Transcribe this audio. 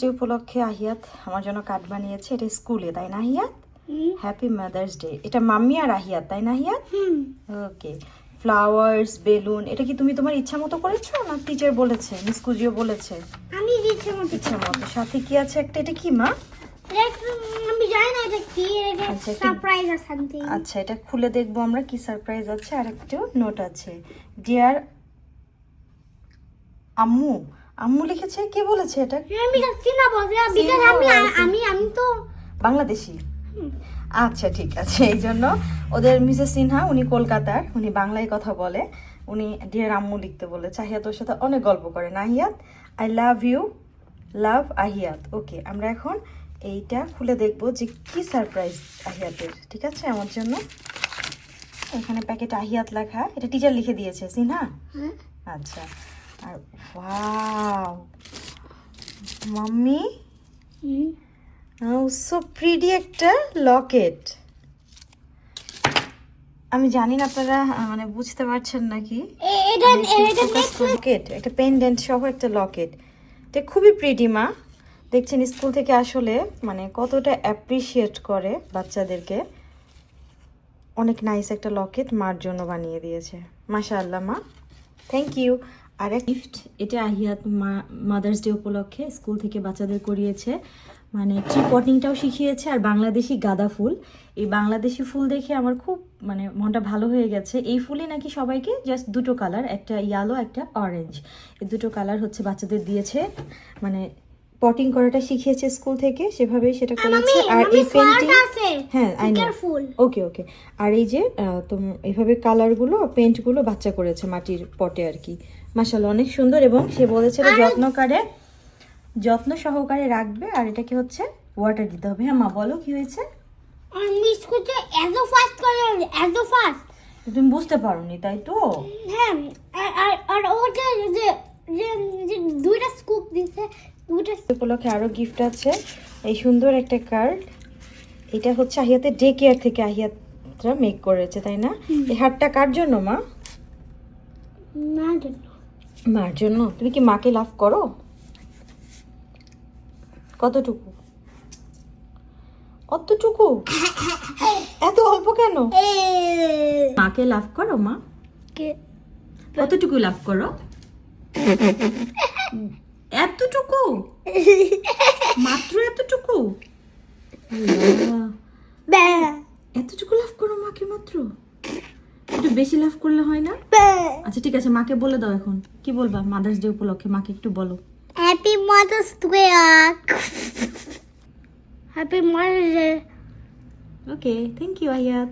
Day উপলক্ষে আহিয়াত আমার জন্য কার্ড বানিয়েছে। এটা স্কুলে তাই না আহিয়াত? হ্যাপি মাদার্স ডে এটা মাম্মি আর আহিয়াত তাই না আহিয়াত? ওকে ফ্লাওয়ার্স বেলুন এটা কি তুমি তোমার ইচ্ছা মতো করেছ না টিচার বলেছে মিস কুজিও বলেছে? আমি দিচ্ছি মতো ইচ্ছা মতো। সাথে কি আছে একটা? এটা কি মা? আমি জানি না এটা কি আচ্ছা, সারপ্রাইজ আর সামথিং আচ্ছা এটা খুলে দেখব আমরা কি সারপ্রাইজ আছে। আর একটু নোট আছে। ডিয়ার আম্মু আম্মু লিখেছে? কে বলেছে এটা? আমি যাচ্ছি না বসে বিকজ আমি আমি আমি তো বাংলাদেশি। আচ্ছা ঠিক আছে এই জন্য ওদের মিসেস সিনহা উনি কলকাতার উনি বাংলায় কথা বলে। উনি ডিয়ার আম্মু লিখতে বলে চাহিয়াত ওর সাথে অনেক গল্প করেন আহিয়াত আই লাভ ইউ লাভ আহিয়াত। ওকে আমরা এখন এইটা খুলে দেখব যে কি সারপ্রাইজ আহিয়াতের ঠিক আছে? আমার জন্য। এখানে প্যাকেট আহিয়াত লেখা। এটা টিচার লিখে দিয়েছে সিনহা? হ্যাঁ। আচ্ছা। আর ওয়াও মাম্মি সো প্রিডি একটা লকেট আমি জানি না আপনারা মানে বুঝতে পারছেন নাকি? লকেট একটা পেন্ডেন্ট সহ একটা লকেট এটা খুবই প্রিটি মা। দেখছেন স্কুল থেকে আসলে মানে কতটা অ্যাপ্রিসিয়েট করে বাচ্চাদেরকে। অনেক নাইস একটা লকেট মার জন্য বানিয়ে দিয়েছে। মাশা আল্লাহ মা। থ্যাংক ইউ আর এক গিফট এটা আহিয়াত মাদার্স ডে উপলক্ষে স্কুল থেকে বাচ্চাদের করিয়েছে। মানে ট্রি পটিংটাও শিখিয়েছে আর বাংলাদেশি গাঁদা ফুল। এই বাংলাদেশি ফুল দেখে আমার খুব মানে মনটা ভালো হয়ে গেছে। এই ফুলই নাকি সবাইকে জাস্ট দুটো কালার একটা ইয়ালো একটা অরেঞ্জ এই দুটো কালার হচ্ছে বাচ্চাদের দিয়েছে। মানে পটিং করাটা শিখিয়েছে স্কুল থেকে সেভাবেই সেটা করেছে। আর এই পেন্টিং হ্যাঁ আই নো ওকে ওকে আর এই যে তোম এইভাবে কালারগুলো পেন্টগুলো বাচ্চা করেছে মাটির পটে আর কি। মাসাল্লাহ অনেক সুন্দর এবং সে বলেছে এটা যত্নকারে যত্ন সহকারে রাখবে আর এটাকে হচ্ছে? ওয়াটার দিতে হবে। হ্যাঁ মা বলো কি হয়েছে? এত ফাস্ট করে এত ফাস্ট তুমি বুঝতে পারোনি তাই তো? হ্যাঁ আর- আর আর ওটা যে দুইটা স্কুপ দিছে দুইটা উপলক্ষে আরও গিফট আছে। এই সুন্দর একটা কার্ড এটা হচ্ছে আহিয়াতের ডে কেয়ার থেকে আহিয়াতরা মেক করেছে তাই না? এই হারটা কার জন্য মা? না জন্য। মার জন্য? তুমি কি মাকে লাভ করো? কতটুকু? অতটুকু? এত অল্প কেন? মাকে লাভ করো মা? কতটুকু লাভ করো? এতটুকু? মাত্র এতটুকু? এতটুকু লাভ করো মাকে মাত্র? একটু বেশি লাভ করলে হয় না? আচ্ছা ঠিক আছে মাকে বলে দাও এখন। কি বলবা মাদার্স ডে উপলক্ষে? মাকে একটু বলো। Happy mother's day happy mother's day okay thank you Ayat